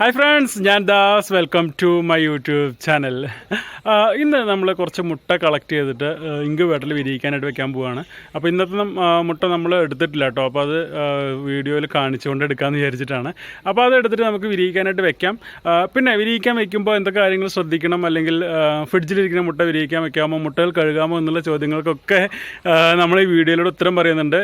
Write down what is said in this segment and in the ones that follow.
Hi friends ഞാൻ Das. Welcome to my YouTube channel ഇന്ന് നമ്മൾ കുറച്ച് മുട്ട കളക്ട് ചെയ്തിട്ട് ഇങ്ക് വീട്ടിൽ വിരിയിക്കാനായിട്ട് വെക്കാൻ പോവുകയാണ് അപ്പോൾ ഇന്നത്തെ മുട്ട നമ്മൾ എടുത്തിട്ടില്ല കേട്ടോ. അപ്പോൾ അത് വീഡിയോയിൽ കാണിച്ചുകൊണ്ട് എടുക്കാമെന്ന് വിചാരിച്ചിട്ടാണ്. അപ്പോൾ അത് എടുത്തിട്ട് നമുക്ക് വിരിയിക്കാനായിട്ട് വെക്കാം. പിന്നെ വിരിയിക്കാൻ വെക്കുമ്പോൾ എന്തൊക്കെ കാര്യങ്ങൾ ശ്രദ്ധിക്കണം? അല്ലെങ്കിൽ ഫ്രിഡ്ജിലിരിക്കുന്ന മുട്ട വിരിയിക്കാൻ വെക്കാമോ? മുട്ടകൾ കഴുകാമോ എന്നുള്ള ചോദ്യങ്ങൾക്കൊക്കെ നമ്മൾ ഈ വീഡിയോയിലൂടെ ഉത്തരം പറയുന്നുണ്ട്.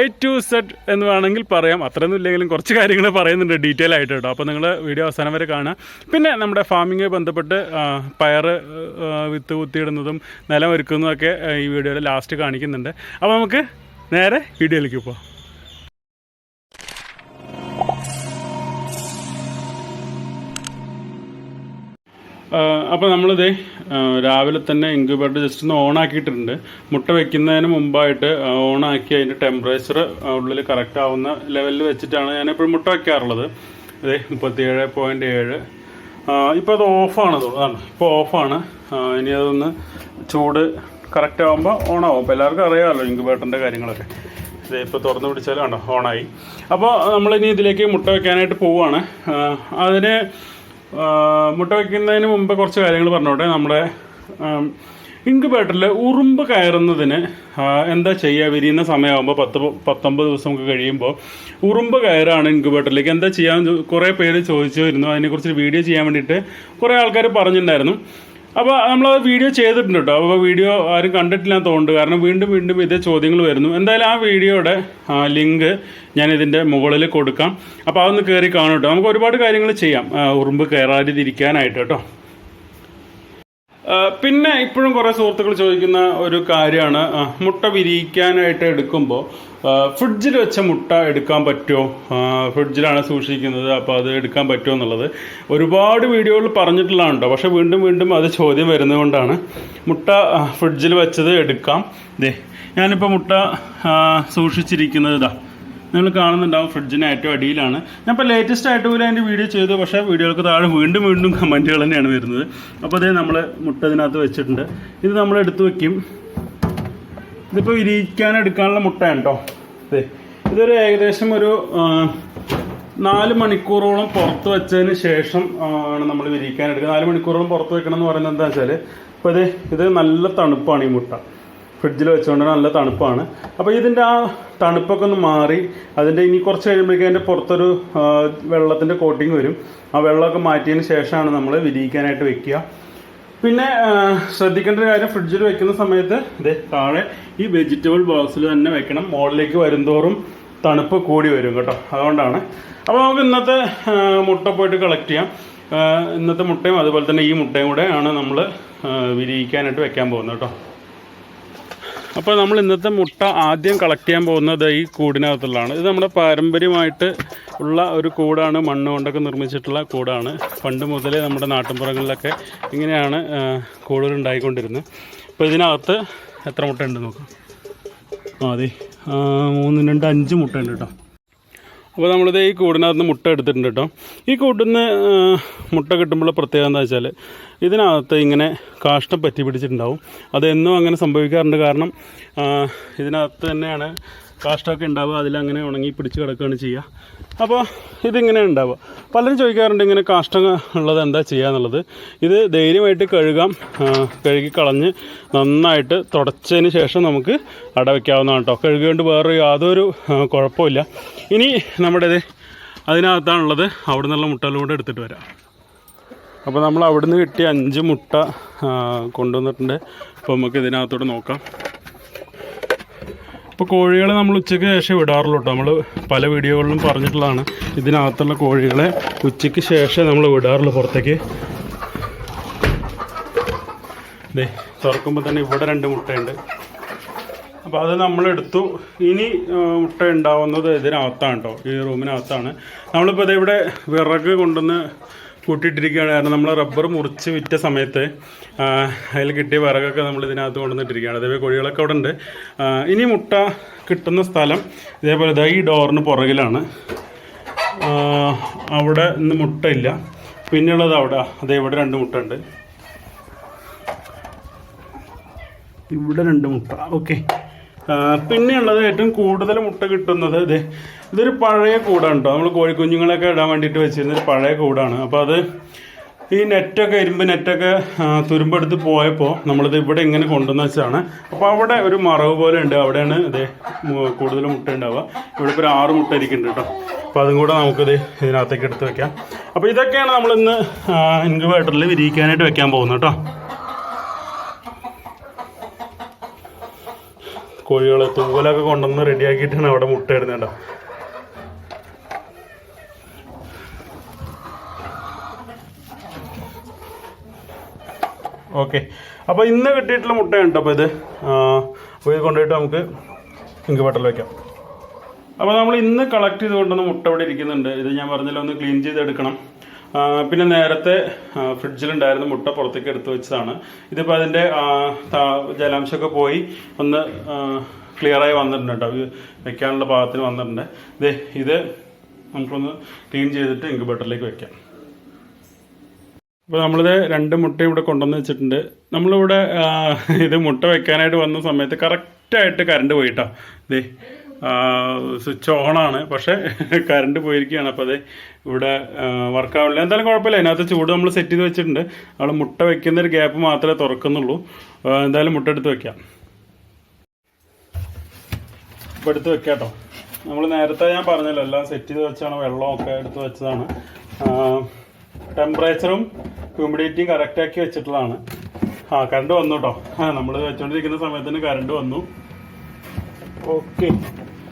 എ ടു സെഡ് എന്ന് വേണമെങ്കിൽ പറയാം. അത്രയൊന്നും ഇല്ലെങ്കിലും കുറച്ച് കാര്യങ്ങൾ പറയുന്നുണ്ട് ഡീറ്റെയിൽ ആയിട്ട് കേട്ടോ അപ്പോൾ നിങ്ങൾ വീഡിയോ അവസാനം വരെ കാണുക. പിന്നെ നമ്മുടെ ഫാമിങ്ങുമായി ബന്ധപ്പെട്ട് പയർ വിത്ത് കുത്തിയിടുന്നതും നിലം ഒരുക്കുന്നതൊക്കെ ഈ വീഡിയോയിൽ ലാസ്റ്റ് കാണിക്കുന്നുണ്ട്. അപ്പോൾ നമുക്ക് നേരെ വീഡിയോയിലേക്ക് പോകാം അപ്പോൾ നമ്മളിത് രാവിലെ തന്നെ ഇൻക്യുബേറ്റർ ജസ്റ്റ് ഒന്ന് ഓണാക്കിയിട്ടുണ്ട് മുട്ട വെക്കുന്നതിന് മുമ്പായിട്ട് ഓണാക്കി അതിന്റെ ടെമ്പറേച്ചർ ഉള്ളിൽ കറക്റ്റ് ആവുന്ന ലെവലിൽ വെച്ചിട്ടാണ് ഞാൻ എപ്പോഴും മുട്ട വെക്കാറുള്ളത്. അതെ മുപ്പത്തിയേഴ് പോയിന്റ് ഏഴ്. ഇപ്പോൾ അത് ഓഫാണ് തോന്നുന്നു ഇപ്പോൾ ഓഫാണ്. ഇനി അതൊന്ന് ചൂട് കറക്റ്റ് ആകുമ്പോൾ ഓൺ ആവും. അപ്പോൾ എല്ലാവർക്കും അറിയാമല്ലോ ഇൻക്യുബേറ്ററിന്റെ കാര്യങ്ങളൊക്കെ. ഇത് ഇപ്പോൾ തുറന്ന് പിടിച്ചാൽ കണ്ടോ ഓണായി അപ്പോൾ നമ്മളിനി ഇതിലേക്ക് മുട്ട വയ്ക്കാനായിട്ട് പോവുകയാണ് അതിന് മുട്ട വയ്ക്കുന്നതിന് മുമ്പ് കുറച്ച് കാര്യങ്ങൾ പറഞ്ഞോട്ടെ. നമ്മുടെ ഇൻക്യുബേറ്ററിൽ ഉറുമ്പ് കയറുന്നതിന് എന്താ ചെയ്യുക വിരിയുന്ന സമയമാകുമ്പോൾ പത്ത് പത്തൊമ്പത് ദിവസം ഒക്കെ കഴിയുമ്പോൾ ഉറുമ്പ് കയറാണ് ഇൻക്യുബേറ്ററിലേക്ക്. എന്താ ചെയ്യാൻ? കുറേ പേര് ചോദിച്ചു വരുന്നു. അതിനെക്കുറിച്ച് വീഡിയോ ചെയ്യാൻ വേണ്ടിയിട്ട് കുറേ ആൾക്കാർ പറഞ്ഞിട്ടുണ്ടായിരുന്നു. അപ്പോൾ നമ്മളത് വീഡിയോ ചെയ്തിട്ടുണ്ട് കേട്ടോ അപ്പോൾ വീഡിയോ ആരും കണ്ടിട്ടില്ല തോന്നുന്നുണ്ട്. കാരണം വീണ്ടും വീണ്ടും ഇതേ ചോദ്യങ്ങൾ വരുന്നു. എന്തായാലും ആ വീഡിയോയുടെ ലിങ്ക് ഞാൻ ഇതിന്റെ മുകളിൽ കൊടുക്കാം. അപ്പോൾ അതൊന്ന് കയറി കാണും കേട്ടോ നമുക്ക് ഒരുപാട് കാര്യങ്ങൾ ചെയ്യാം. ഉറുമ്പ് കയറാതിരിക്കാനായിട്ട് കേട്ടോ പിന്നെ ഇപ്പോഴും കുറേ സുഹൃത്തുക്കൾ ചോദിക്കുന്ന ഒരു കാര്യമാണ്. മുട്ട വിരിയിക്കാനായിട്ട് എടുക്കുമ്പോൾ ഫ്രിഡ്ജിൽ വെച്ച മുട്ട എടുക്കാൻ പറ്റുമോ? ഫ്രിഡ്ജിലാണ് സൂക്ഷിക്കുന്നത് അപ്പോൾ അത് എടുക്കാൻ പറ്റുമോ എന്നുള്ളത്. ഒരുപാട് വീഡിയോകൾ പറഞ്ഞിട്ടുള്ളതാണ് പക്ഷേ വീണ്ടും വീണ്ടും അത് ചോദ്യം വരുന്നതുകൊണ്ടാണ്. മുട്ട ഫ്രിഡ്ജിൽ വെച്ചത് എടുക്കാം. ദേ ഞാനിപ്പോൾ മുട്ട സൂക്ഷിച്ചിരിക്കുന്നത് ഇതാ നിങ്ങൾ കാണുന്നുണ്ടാവും ഫ്രിഡ്ജിന് ഏറ്റവും അടിയിലാണ്. ഞാൻ ഇപ്പോൾ ലേറ്റസ്റ്റ് ആയിട്ട് പോലും അതിന്റെ വീഡിയോ ചെയ്തു പക്ഷേ വീഡിയോകൾക്ക് താഴെ വീണ്ടും വീണ്ടും കമന്റുകൾ തന്നെയാണ് വരുന്നത്. അപ്പോൾ അതേ നമ്മൾ മുട്ട ഇതിനകത്ത് വെച്ചിട്ടുണ്ട്. ഇത് നമ്മൾ എടുത്തു വെക്കും. ഇതിപ്പോൾ വിരിയിക്കാൻ എടുക്കാനുള്ള മുട്ടയാണ് കേട്ടോ അതെ ഇതൊരു ഏകദേശം ഒരു നാല് മണിക്കൂറോളം പുറത്ത് വെച്ചതിന് ശേഷം ആണ് നമ്മൾ വിരിയിക്കാൻ എടുക്കുക നാല് മണിക്കൂറോളം പുറത്ത് വെക്കണം എന്ന് പറയുന്നത് എന്താ വെച്ചാൽ ഇപ്പോൾ ഇത് ഇത് നല്ല തണുപ്പാണ് ഈ മുട്ട. ഫ്രിഡ്ജിൽ വെച്ചുകൊണ്ട് നല്ല തണുപ്പാണ്. അപ്പോൾ ഇതിന്റെ ആ തണുപ്പൊക്കെ ഒന്ന് മാറി അതിന്റെ ഇനി കുറച്ച് കഴിയുമ്പോഴേക്കും അതിന്റെ പുറത്തൊരു വെള്ളത്തിന്റെ കോട്ടിങ് വരും. ആ വെള്ളമൊക്കെ മാറ്റിയതിന് ശേഷമാണ് നമ്മൾ വിരിയിക്കാനായിട്ട് വെക്കുക. പിന്നെ ശ്രദ്ധിക്കേണ്ട ഒരു കാര്യം ഫ്രിഡ്ജിൽ വെക്കുന്ന സമയത്ത് ഇതേ താഴെ ഈ വെജിറ്റബിൾ ബോക്സിൽ തന്നെ വെക്കണം. മുകളിലേക്ക് വരുന്തോറും തണുപ്പ് കൂടി വരും കേട്ടോ. അതുകൊണ്ടാണ്. അപ്പോൾ നമുക്ക് ഇന്നത്തെ മുട്ട പോയിട്ട് കളക്ട് ചെയ്യാം. ഇന്നത്തെ മുട്ടയും അതുപോലെ തന്നെ ഈ മുട്ടയും കൂടെ ആണ് നമ്മൾ വിരിയിക്കാനായിട്ട് വെക്കാൻ പോകുന്നത് കേട്ടോ. അപ്പോൾ നമ്മൾ ഇന്നത്തെ മുട്ട ആദ്യം കളക്ട് ചെയ്യാൻ പോകുന്നത് ഈ കൂടിനകത്തുള്ളതാണ്. ഇത് നമ്മുടെ പാരമ്പര്യമായിട്ട് ഉള്ള ഒരു കൂടാണ് മണ്ണ് കൊണ്ടൊക്കെ നിർമ്മിച്ചിട്ടുള്ള കൂടാണ്. പണ്ട് മുതലേ നമ്മുടെ നാട്ടിൻപുറങ്ങളിലൊക്കെ ഇങ്ങനെയാണ് കൂടുകൾ ഉണ്ടായിക്കൊണ്ടിരുന്നത്. അപ്പോൾ ഇതിനകത്ത് എത്ര മുട്ട ഉണ്ട് നോക്കാം. ആ അതെ മൂന്ന് രണ്ട് അഞ്ച് മുട്ട ഉണ്ട് കേട്ടോ. അപ്പോൾ നമ്മളിത് ഈ കൂടിനകത്ത് മുട്ട എടുത്തിട്ടുണ്ട് കേട്ടോ. ഈ കൂട്ടിൽ നിന്ന് മുട്ട കിട്ടുമ്പോൾ പ്രത്യേകത എന്താ വെച്ചാൽ ഇതിനകത്ത് ഇങ്ങനെ കാഷ്ടം പറ്റി പിടിച്ചിട്ടുണ്ടാവും. അതെന്നും അങ്ങനെ സംഭവിക്കാറുണ്ട്. കാരണം ഇതിനകത്ത് തന്നെയാണ് കാഷ്ടമൊക്കെ ഉണ്ടാവുക. അതിലങ്ങനെ ഉണങ്ങി പിടിച്ച് കിടക്കുകയാണ് ചെയ്യുക. അപ്പോൾ ഇതിങ്ങനെ ഉണ്ടാവുക. പലരും ചോദിക്കാറുണ്ട് ഇങ്ങനെ കാഷ്ടം ഉള്ളത് എന്താ ചെയ്യുക എന്നുള്ളത്. ഇത് ധൈര്യമായിട്ട് കഴുകാം. കഴുകി കളഞ്ഞ് നന്നായിട്ട് തുടച്ചതിന് ശേഷം നമുക്ക് അട വയ്ക്കാവുന്നതാണ് കേട്ടോ. കഴുകിക്കൊണ്ട് വേറെ യാതൊരു കുഴപ്പമില്ല. ഇനി നമ്മുടെ ഇത് അതിനകത്താണുള്ളത്. അവിടെ നിന്നുള്ള മുട്ടയിലൂടെ എടുത്തിട്ട് വരാം. അപ്പോൾ നമ്മൾ അവിടുന്ന് കിട്ടിയ അഞ്ച് മുട്ട കൊണ്ടുവന്നിട്ടുണ്ട്. അപ്പോൾ നമുക്ക് ഇതിനകത്തോട്ട് നോക്കാം. ഇപ്പോൾ കോഴികളെ നമ്മൾ ഉച്ചയ്ക്ക് ശേഷം വിടാറുള്ളൂ കേട്ടോ നമ്മൾ പല വീഡിയോകളിലും പറഞ്ഞിട്ടുള്ളതാണ്. ഇതിനകത്തുള്ള കോഴികളെ ഉച്ചയ്ക്ക് ശേഷം നമ്മൾ വിടാറുള്ളൂ പുറത്തേക്ക്. ദേ തുറക്കുമ്പോൾ തന്നെ ഇവിടെ രണ്ട് മുട്ടയുണ്ട്. അപ്പോൾ അത് നമ്മൾ എടുത്തു. ഇനി മുട്ട ഉണ്ടാവുന്നത് ഇതിനകത്താണ് കേട്ടോ ഈ റൂമിനകത്താണ്. നമ്മളിപ്പോൾ ഇതിവിടെ വിറക് കൊണ്ടുവന്ന് കൂട്ടിയിട്ടിരിക്കുകയാണ്. കാരണം നമ്മൾ റബ്ബർ മുറിച്ച് വിറ്റ സമയത്ത് അതിൽ കിട്ടിയ വിറകൊക്കെ നമ്മൾ ഇതിനകത്ത് കൊണ്ടുവന്നിട്ടിരിക്കുകയാണ്. അതേപോലെ കോഴികളൊക്കെ അവിടെ ഉണ്ട് ഇനി മുട്ട കിട്ടുന്ന സ്ഥലം ഇതേപോലെ ഇതാ ഈ ഡോറിന് പുറകിലാണ്. അവിടെ ഇന്ന് മുട്ടയില്ല. പിന്നെയുള്ളത് അവിടെ. അതേ ഇവിടെ രണ്ട് മുട്ട ഉണ്ട് ഇവിടെ രണ്ട് മുട്ട. ഓക്കെ. പിന്നെയുള്ളത് ഏറ്റവും കൂടുതൽ മുട്ട കിട്ടുന്നത് ഇത്. ഇതൊരു പഴയ കൂടാണ് കേട്ടോ നമ്മൾ കോഴിക്കുഞ്ഞുങ്ങളൊക്കെ ഇടാൻ വേണ്ടിയിട്ട് വെച്ചിരുന്ന ഒരു പഴയ കൂടാണ്. അപ്പോൾ അത് ഈ നെറ്റൊക്കെ ഇരുമ്പ് നെറ്റൊക്കെ തുരുമ്പെടുത്ത് പോയപ്പോൾ നമ്മളിത് ഇവിടെ ഇങ്ങനെ കൊണ്ടുവന്ന് വെച്ചാണ് അപ്പോൾ അവിടെ ഒരു മറവ് പോലെ ഉണ്ട്. അവിടെയാണ് ഇത് കൂടുതൽ മുട്ട ഉണ്ടാവുക. ഇവിടെ ഇപ്പോൾ ഒരു ആറ് മുട്ട ഇരിക്കുന്നുണ്ട് കേട്ടോ അപ്പോൾ അതും കൂടെ നമുക്കിത് ഇതിനകത്തേക്ക് എടുത്ത് വെക്കാം. അപ്പോൾ ഇതൊക്കെയാണ് നമ്മളിന്ന് ഇൻക്യുബേറ്ററിൽ വിരിയിക്കാനായിട്ട് വെക്കാൻ പോകുന്നത് കേട്ടോ കോഴികളെ തൂവലൊക്കെ കൊണ്ടുവന്ന് റെഡിയാക്കിയിട്ടാണ് അവിടെ മുട്ട ഇടുന്നേണ്ട ഓക്കെ. അപ്പോൾ ഇന്ന് കിട്ടിയിട്ടുള്ള മുട്ടയുണ്ട് അപ്പോൾ ഇത്. അപ്പോൾ ഇത് കൊണ്ടുപോയിട്ട് നമുക്ക് ഇങ്ക് ഇൻക്യുബേറ്ററിൽ വെക്കാം. അപ്പോൾ നമ്മൾ ഇന്ന് കളക്ട് ചെയ്ത് കൊണ്ടുവന്ന മുട്ട ഇവിടെ ഇരിക്കുന്നുണ്ട്. ഇത് ഞാൻ പറഞ്ഞല്ലോ ഒന്ന് ക്ലീൻ ചെയ്തെടുക്കണം. പിന്നെ നേരത്തെ ഫ്രിഡ്ജിലുണ്ടായിരുന്ന മുട്ട പുറത്തേക്ക് എടുത്തു വെച്ചതാണ്. ഇതിപ്പോൾ അതിന്റെ ജലാംശമൊക്കെ പോയി ഒന്ന് ക്ലിയറായി വന്നിട്ടുണ്ട് കേട്ടോ. വെക്കാനുള്ള ഭാഗത്തിന് വന്നിട്ടുണ്ട്. ഇത് ഇത് നമുക്കൊന്ന് ക്ലീൻ ചെയ്തിട്ട് ഇൻക്യുബേറ്ററിലേക്ക് വെക്കാം. അപ്പോൾ നമ്മളിത് രണ്ട് മുട്ട ഇവിടെ കൊണ്ടുവന്ന് വെച്ചിട്ടുണ്ട്. നമ്മളിവിടെ ഇത് മുട്ട വെക്കാനായിട്ട് വന്ന സമയത്ത് കറക്റ്റായിട്ട് കറണ്ട് പോയിട്ടോ ഇതേ സ്വിച്ച് ഓണാണ്. പക്ഷേ കറണ്ട് പോയിരിക്കുകയാണ്. അപ്പോൾ അത് ഇവിടെ വർക്ക് ആവില്ല എന്തായാലും കുഴപ്പമില്ല. അതിനകത്ത് ചൂട് നമ്മൾ സെറ്റ് ചെയ്ത് വെച്ചിട്ടുണ്ട്. നമ്മൾ മുട്ട വെക്കുന്ന ഒരു ഗ്യാപ്പ് മാത്രമേ തുറക്കുന്നുള്ളൂ. എന്തായാലും മുട്ട എടുത്ത് വെക്കാം. ഇപ്പോൾ എടുത്ത് വെക്കാം കേട്ടോ. നമ്മൾ നേരത്തെ ഞാൻ പറഞ്ഞല്ലോ എല്ലാം സെറ്റ് ചെയ്ത് വെച്ചാണ് വെള്ളമൊക്കെ എടുത്ത് വെച്ചതാണ്. ടെമ്പറേച്ചറും ഹ്യൂമിഡിറ്റിയും കറക്റ്റാക്കി വെച്ചിട്ടുള്ളതാണ്. ആ കറണ്ട് വന്നു കേട്ടോ. നമ്മൾ വെച്ചുകൊണ്ടിരിക്കുന്ന സമയത്തിന് കറണ്ട് വന്നു. ഓക്കെ.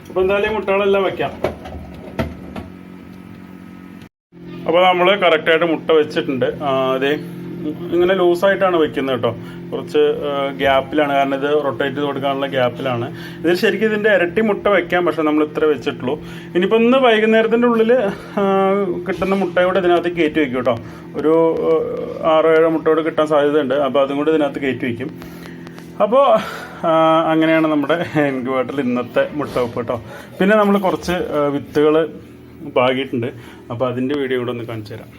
അപ്പോൾ എന്തായാലും മുട്ടകളെല്ലാം വെക്കാം. അപ്പോൾ നമ്മൾ കറക്റ്റായിട്ട് മുട്ട വെച്ചിട്ടുണ്ട്. അതെ. ഇങ്ങനെ ലൂസായിട്ടാണ് വെക്കുന്നത് കേട്ടോ. കുറച്ച് ഗ്യാപ്പിലാണ്. കാരണം ഇത് റൊട്ടേറ്റ് ചെയ്ത് കൊടുക്കാനുള്ള ഗ്യാപ്പിലാണ്. ഇതിൽ ശരിക്കും ഇതിന്റെ ഇരട്ടി മുട്ട വെക്കാം. പക്ഷെ നമ്മൾ ഇത്ര വെച്ചിട്ടുള്ളൂ. ഇനിയിപ്പോൾ ഇന്ന് വൈകുന്നേരത്തിന്റെ ഉള്ളിൽ കിട്ടുന്ന മുട്ടയോട് ഇതിനകത്ത് കയറ്റി വെക്കും കേട്ടോ. ഒരു ആറോ ഏഴോ മുട്ടയോട് കിട്ടാൻ സാധ്യതയുണ്ട്. അപ്പോൾ അതും കൂടി ഇതിനകത്ത് കയറ്റി വയ്ക്കും അപ്പോൾ അങ്ങനെയാണ് നമ്മുടെ ഇൻക്യുബേറ്ററിൽ ഇന്നത്തെ മുട്ട വെപ്പ് കേട്ടോ പിന്നെ നമ്മൾ കുറച്ച് വിത്തുകൾ പാകിയിട്ടുണ്ട്. അപ്പോൾ അതിന്റെ വീഡിയോ കൂടെ ഒന്ന് കാണിച്ചു തരാം.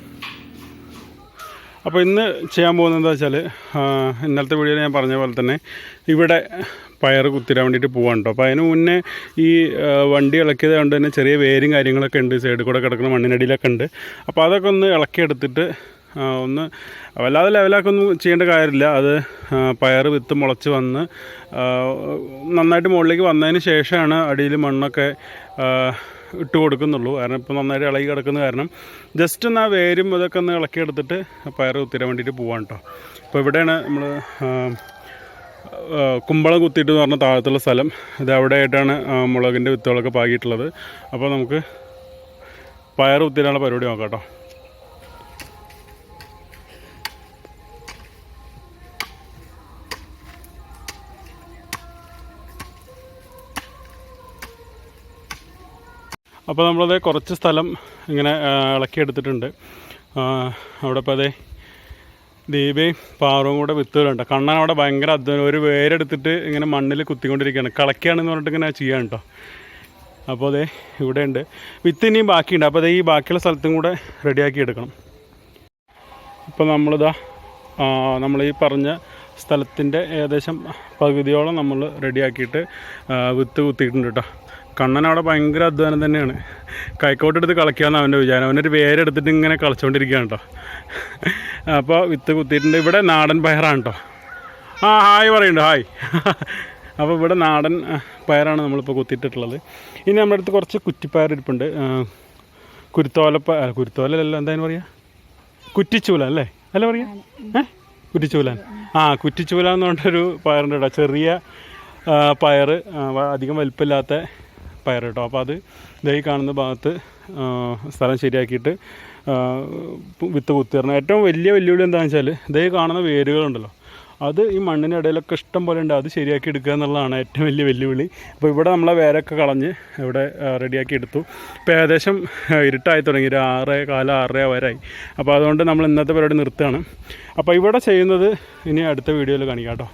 അപ്പോൾ ഇന്ന് ചെയ്യാൻ പോകുന്നത് എന്താ വെച്ചാൽ ഇന്നലത്തെ വീഡിയോയിൽ ഞാൻ പറഞ്ഞ പോലെ തന്നെ ഇവിടെ പയർ കുത്തിരാൻ വേണ്ടിയിട്ട് പോകാൻ കേട്ടോ അപ്പോൾ അതിന് മുന്നേ ഈ വണ്ടി ഇളക്കിയത് കൊണ്ട് തന്നെ ചെറിയ വേരും കാര്യങ്ങളൊക്കെ ഉണ്ട്. സൈഡിൽ കൂടെ കിടക്കുന്ന മണ്ണിനടിയിലൊക്കെ ഉണ്ട്. അപ്പോൾ അതൊക്കെ ഒന്ന് ഇളക്കിയെടുത്തിട്ട് ഒന്ന്. വല്ലാതെ ലെവലാക്കൊന്നും ചെയ്യേണ്ട കാര്യമില്ല. അത് പയർ വിത്ത് മുളച്ച് വന്ന് നന്നായിട്ട് മുകളിലേക്ക് വന്നതിന് ശേഷമാണ് അടിയിൽ മണ്ണൊക്കെ ഇട്ട് കൊടുക്കുന്നുള്ളൂ. കാരണം ഇപ്പോൾ നന്നായിട്ട് ഇളകി കിടക്കുന്ന കാരണം. ജസ്റ്റ് ഒന്ന് ആ വേരും ഇതൊക്കെ ഒന്ന് ഇളക്കിയെടുത്തിട്ട് പയർ കുത്തിരാൻ വേണ്ടിയിട്ട് പോവാണ് കേട്ടോ അപ്പോൾ ഇവിടെയാണ് നമ്മൾ കുമ്പളം കുത്തിയിട്ട് എന്ന് പറഞ്ഞ താഴത്തുള്ള സ്ഥലം. ഇത് അവിടെ ആയിട്ടാണ് മുളകിന്റെ വിത്തുകളൊക്കെ പാകിയിട്ടുള്ളത്. അപ്പോൾ നമുക്ക് പയർ കുത്തിരാനുള്ള പരിപാടി നോക്കാം കേട്ടോ അപ്പോൾ നമ്മളത് കുറച്ച് സ്ഥലം ഇങ്ങനെ ഇളക്കിയെടുത്തിട്ടുണ്ട്. അവിടെ ഇപ്പോൾ അതെ ദീപയും പാറവും കൂടെ വിത്തുകളുണ്ട്. കണ്ണൻ അവിടെ ഭയങ്കര അധ്വാനം ഒരു വേരെടുത്തിട്ട് ഇങ്ങനെ മണ്ണിൽ കുത്തിക്കൊണ്ടിരിക്കുകയാണ്. കളക്കുകയാണെന്ന് പറഞ്ഞിട്ട് ഇങ്ങനെ ചെയ്യാൻ കേട്ടോ. അപ്പോൾ അതെ ഇവിടെ ഉണ്ട് വിത്ത് ഇനിയും ബാക്കിയുണ്ട്. അപ്പോൾ അതേ ഈ ബാക്കിയുള്ള സ്ഥലത്തും കൂടെ റെഡിയാക്കി എടുക്കണം. ഇപ്പോൾ നമ്മളിതാ നമ്മൾ ഈ പറഞ്ഞ സ്ഥലത്തിന്റെ ഏകദേശം പകുതിയോളം നമ്മൾ റെഡിയാക്കിയിട്ട് വിത്ത് കുത്തിയിട്ടുണ്ട് കേട്ടോ. കണ്ണൻ അവിടെ ഭയങ്കര അധ്വാനം തന്നെയാണ്. കൈക്കോട്ടെടുത്ത് കളിക്കാമെന്ന് അവന്റെ വിചാരം. അവനൊരു വേരെടുത്തിട്ട് ഇങ്ങനെ കളിച്ചുകൊണ്ടിരിക്കുകയാണ് കേട്ടോ അപ്പോൾ വിത്ത് കുത്തിയിട്ടുണ്ട്. ഇവിടെ നാടൻ പയറാണ് കേട്ടോ ആ ഹായ് പറയുന്നുണ്ട് ഹായ്. അപ്പോൾ ഇവിടെ നാടൻ പയറാണ് നമ്മളിപ്പോൾ കുത്തിയിട്ടിട്ടുള്ളത്. ഇനി നമ്മുടെ അടുത്ത് കുറച്ച് കുറ്റിപ്പയർ ഇരിപ്പുണ്ട്. കുരുത്തോലപ്പ കുരുത്തോലല്ലോ എന്താ പറയുക കുറ്റിച്ചൂല അല്ലേ? അല്ല പറയുക ഏ? കുറ്റിച്ചൂലാൻ ആ കുറ്റിച്ചൂല എന്ന് പറഞ്ഞൊരു പയറുണ്ട് കേട്ടോ ചെറിയ പയർ അധികം വലിപ്പമില്ലാത്ത പയർ കേട്ടോ അപ്പോൾ അത് ദേ കാണുന്ന ഭാഗത്ത് സ്ഥലം ശരിയാക്കിയിട്ട് വിത്ത് കുത്തിയിടണം. ഏറ്റവും വലിയ വെല്ലുവിളി എന്താണെന്ന് വെച്ചാൽ ദേ കാണുന്ന വേരുകളുണ്ടല്ലോ. അത് ഈ മണ്ണിന്റെ ഇടയിലൊക്കെ ഇഷ്ടം പോലെ ഉണ്ട്. അത് ശരിയാക്കി എടുക്കുക എന്നുള്ളതാണ് ഏറ്റവും വലിയ വെല്ലുവിളി. അപ്പോൾ ഇവിടെ നമ്മളെ വേരൊക്കെ കളഞ്ഞ് ഇവിടെ റെഡിയാക്കി എടുത്തു. ഇപ്പോൾ ഏകദേശം ഇരുട്ടായി തുടങ്ങി. ഒരു ആറ് കാലം ആറര വരായി അപ്പോൾ അതുകൊണ്ട് നമ്മൾ ഇന്നത്തെ പരിപാടി നിർത്തുകയാണ്. അപ്പോൾ ഇവിടെ ചെയ്യുന്നത് ഇനി അടുത്ത വീഡിയോയിൽ കാണിക്കാം കേട്ടോ.